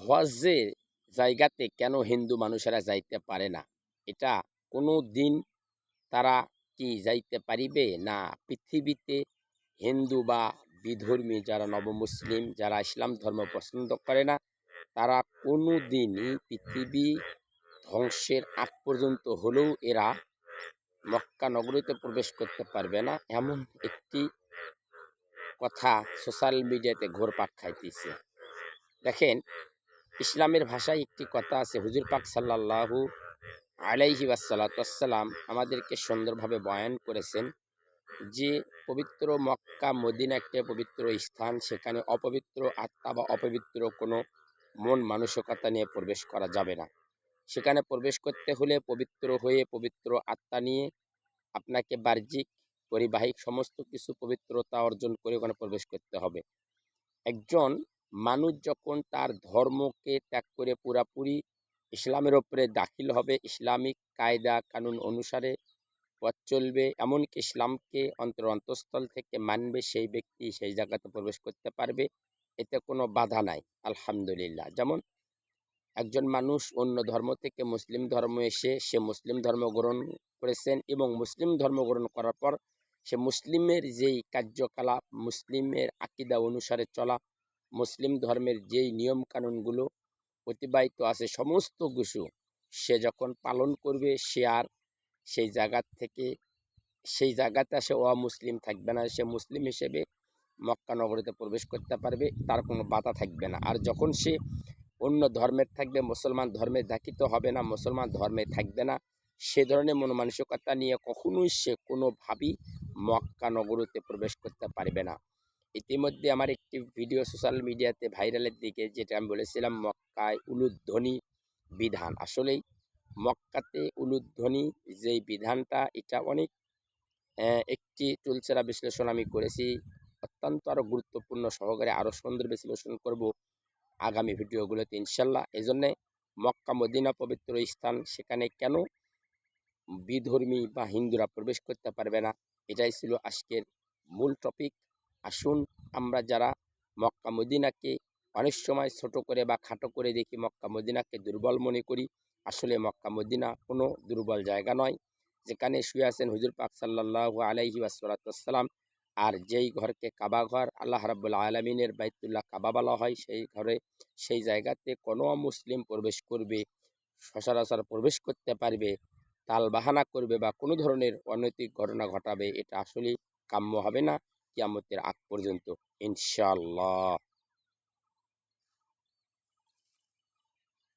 হজের জায়গাতে কেন হিন্দু মানুষেরা যাইতে পারে না? এটা কোনো দিন তারা কি যাইতে পারিবে? না পৃথিবীতে হিন্দু বা বিধর্মী যারা নবমুসলিম, যারা ইসলাম ধর্ম পছন্দ করে না, তারা কোনো দিনই পৃথিবী ধ্বংসের আগ পর্যন্ত হলেও এরা মক্কা নগরীতে প্রবেশ করতে পারবে না। এমন একটি কথা সোশ্যাল মিডিয়াতে ঘোরপাক খাইতেছে। দেখেন ইসলামের ভাষায় একটি কথা আছে, হুজুর পাক সাল্লাল্লাহু আলাইহি ওয়াসাল্লাম আমাদেরকে সুন্দরভাবে বয়ান করেছেন যে, পবিত্র মক্কা, মদিনা একটা পবিত্র স্থান, সেখানে অপবিত্র আত্মা বা অপবিত্র কোনো মন মানসিকতা নিয়ে প্রবেশ করা যাবে না। সেখানে প্রবেশ করতে হলে পবিত্র হয়ে পবিত্র আত্মা নিয়ে আপনাকে বাহ্যিক, পরিবাহিক সমস্ত কিছু পবিত্রতা অর্জন করে ওখানে প্রবেশ করতে হবে। একজন মানুষ যখন তার ধর্মকে ত্যাগ করে পুরাপুরি ইসলামের ওপরে দাখিল হবে, ইসলামিক কায়দা কানুন অনুসারে পথ চলবে, এমনকি ইসলামকে অন্তর অন্তঃস্থল থেকে মানবে, সেই ব্যক্তি সেই জায়গাতে প্রবেশ করতে পারবে, এতে কোনো বাধা নাই। আলহামদুলিল্লাহ। যেমন একজন মানুষ অন্য ধর্ম থেকে মুসলিম ধর্ম এসে, সে মুসলিম ধর্ম গ্রহণ করেছেন এবং মুসলিম ধর্ম গ্রহণ করার পর সে মুসলিমের যেই কার্যকলাপ, মুসলিমের আকিদা অনুসারে চলা মুসলিম ধর্মের যেই নিয়ম কানুনগুলো অতিবাহিত আছে, সমস্ত কিছু সে যখন পালন করবে, সে আর সেই জায়গা থেকে, সেই জায়গাতে সে অমুসলিম থাকবে না। সে মুসলিম হিসেবে মক্কা নগরীতে প্রবেশ করতে পারবে, তার কোনো বাধা থাকবে না। আর যখন সে অন্য ধর্মের থাকবে, মুসলমান ধর্মে দেখিত হবে না, মুসলমান ধর্মে থাকবে না, সে ধরনের মনোমানসিকতা নিয়ে কখনোই সে কোনোভাবেই মক্কা নগরীতে প্রবেশ করতে পারবে না। ইতিমধ্যে আমার একটি ভিডিও সোশ্যাল মিডিয়াতে ভাইরালের দিকে, যেটা আমি বলেছিলাম, মক্কায় উলুধ্বনি বিধান। আসলেই মক্কাতে উলুধ্বনি যেই বিধানটা, এটা অনেক একটি চুলচেরা বিশ্লেষণ আমি করেছি। অত্যন্ত আরও গুরুত্বপূর্ণ, সহকারে আরও সুন্দর বিশ্লেষণ করব আগামী ভিডিওগুলোতে, ইনশাল্লাহ। এই জন্যে মক্কা মদিনা পবিত্র স্থান, সেখানে কেন বিধর্মী বা হিন্দুরা প্রবেশ করতে পারবে না? এটাই ছিল আজকের মূল টপিক আসুন আমরা যারা মক্কা মদিনাকে অনেক সময় ছোট করে বা খাটো করে দেখি, মক্কা মদিনাকে দুর্বল মনে করি। আসলে মক্কা মদিনা কোনো দুর্বল জায়গা নয়। যেখানে শুয়ে আছেন হুজুর পাক সাল্লাহ আলাইহি ওয়াসাল্লাম আর যেই ঘরকে কাবা ঘর আল্লাহ রাব্বুল আলমিনের বাইতুল্লাহ কাবা বলা হয়, সেই ঘরে, সেই জায়গাতে কোনো মুসলিম প্রবেশ করবে, সচরাচর প্রবেশ করতে পারবে তাল বাহানা করবে বা কোনো ধরনের অনৈতিক ঘটনা ঘটাবে, এটা আসলে কাম্য হবে না। কিয়ামতের আগ পর্যন্ত ইনশাল্লাহ